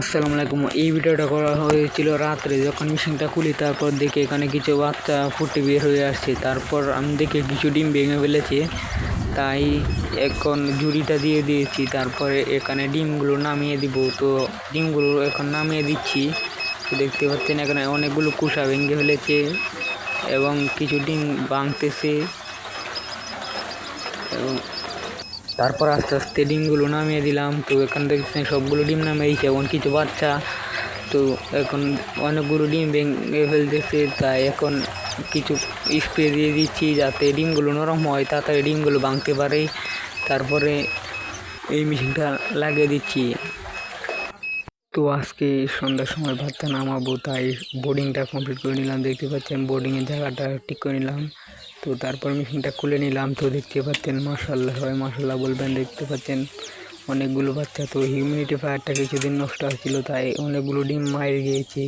আসসালামু আলাইকুম। এই ভিডিওটা করা হয়েছিল রাত্রে, যখন মেশিনটা খুলি তারপর দেখে এখানে কিছু বাচ্চা ফুটে বের হয়ে আসছে। তারপর আমি দেখে কিছু ডিম ভেঙে ফেলেছে, তাই এখন ঝুড়িটা দিয়ে দিয়েছি। তারপরে এখানে ডিমগুলো নামিয়ে দিব। তো ডিমগুলো এখন নামিয়ে দিচ্ছি। দেখতে পাচ্ছেন এখানে অনেকগুলো কুসা ভেঙে ফেলেছে এবং কিছু ডিম ভাঙতেছে। এবং তারপর আস্তে আস্তে ডিমগুলো নামিয়ে দিলাম। তো এখান থেকে সবগুলো ডিম নামিয়েছে এবং কিছু বাচ্চা। তো এখন অনেকগুলো ডিম ভেঙে ফেলতেছে, তাই এখন কিছু স্প্রে দিয়ে দিচ্ছি যাতে ডিমগুলো নরম হয়, তাড়াতাড়ি ডিমগুলো ভাঙতে পারে। তারপরে এই মেশিনটা লাগিয়ে দিচ্ছি। তো আজকে সন্ধ্যার সময় ভাতটা নামাবো, তাই বোর্ডিংটা কমপ্লিট করে নিলাম। দেখতে পাচ্ছেন বোর্ডিংয়ের জায়গাটা ঠিক করে নিলাম। তো তারপর মেশিনটা খুলে নিলাম তো দেখতে পাচ্ছেন মাসাল্লাহ সবাই মাসাল্লাহ বলবেন, দেখতে পাচ্ছেন। অনেকগুলো বাচ্চা, তো হিউমিডিটি ফায়ারটা কিছুদিন নষ্ট হয়েছিল, তাই অনেকগুলো ডিম মায়ের গিয়েছি।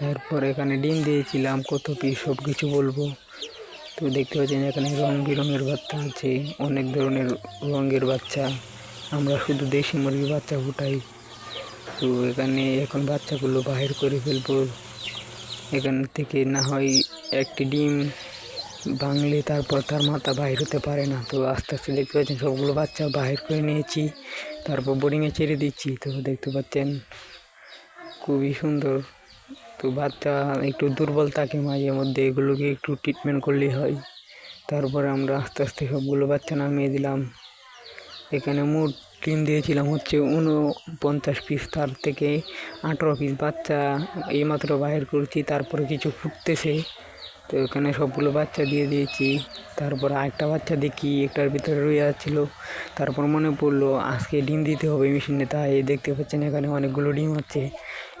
তারপর এখানে ডিম দিয়েছিলাম কত পিস সব কিছু বলব। তো দেখতে পাচ্ছেন, এখানে রং বেরঙের বাচ্চা আছে, অনেক ধরনের রঙের বাচ্চা। আমরা শুধু দেশি মুরগির বাচ্চা ফুটাই। তো এখানে এখন বাচ্চাগুলো বাহির করে ফেলব। এখান থেকে না হয় একটি ডিম ভাঙলে তারপর তার মাথা বাহির হতে পারে না। তো আস্তে আস্তে দেখতে পাচ্ছেন সবগুলো বাচ্চা বাহির করে নিয়েছি। তারপর বোর্ডিংয়ে ছেড়ে দিচ্ছি। তো দেখতে পাচ্ছেন, খুবই সুন্দর। তো বাচ্চা একটু দুর্বল থাকে মাঝে মধ্যে, এগুলোকে একটু ট্রিটমেন্ট করলেই হয়। তারপরে আমরা আস্তে আস্তে সবগুলো বাচ্চা নামিয়ে দিলাম। এখানে মোট ডিম দিয়েছিলাম, হচ্ছে উনপঞ্চাশ পিস তার থেকে আঠেরো পিস বাচ্চা এইমাত্র বাহির করছি। তারপরে কিছু ফুটতেছে। তো এখানে সবগুলো বাচ্চা দিয়ে দিয়েছি। তারপর আরেকটা বাচ্চা দেখি, একটার ভিতরে রয়ে যাচ্ছিল। তারপর মনে পড়ল, আজকে ডিম দিতে হবে মেশিনে। তাই দেখতে পাচ্ছেন এখানে অনেকগুলো ডিম আছে।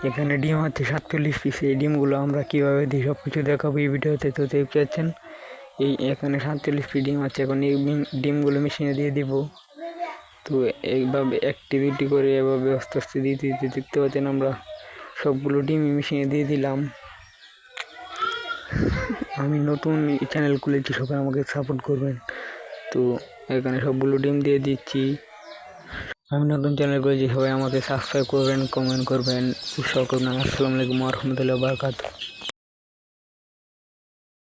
এখানে ডিম আছে সাতচল্লিশ পিস এই ডিমগুলো আমরা কীভাবে দিই সব কিছু দেখাবো এই ভিডিওতে। তো দেখতে পাচ্ছেন, এই এখানে সাতচল্লিশ পিস ডিম আছে। এখন এই ডিমগুলো মেশিনে দিয়ে দিব। তো এইভাবে অ্যাক্টিভিটি করে, এভাবে আস্তে আস্তে দিতে দিতে দেখতে পাচ্ছেন আমরা। সবগুলো ডিম মেশিনে দিয়ে দিলাম। আমি নতুন চ্যানেল খুলেছি, সবাই আমাকে সাপোর্ট করবেন। তো এখানে সবগুলো ডিম দিয়ে দিচ্ছি। আমি নতুন চ্যানেল খুলেছি, সবাই আমাকে সাবস্ক্রাইব করবেন কমেন্ট করবেন। উৎসাহ করবেন আসসালামু আলাইকুম রহমতুল্লাহ বারকাত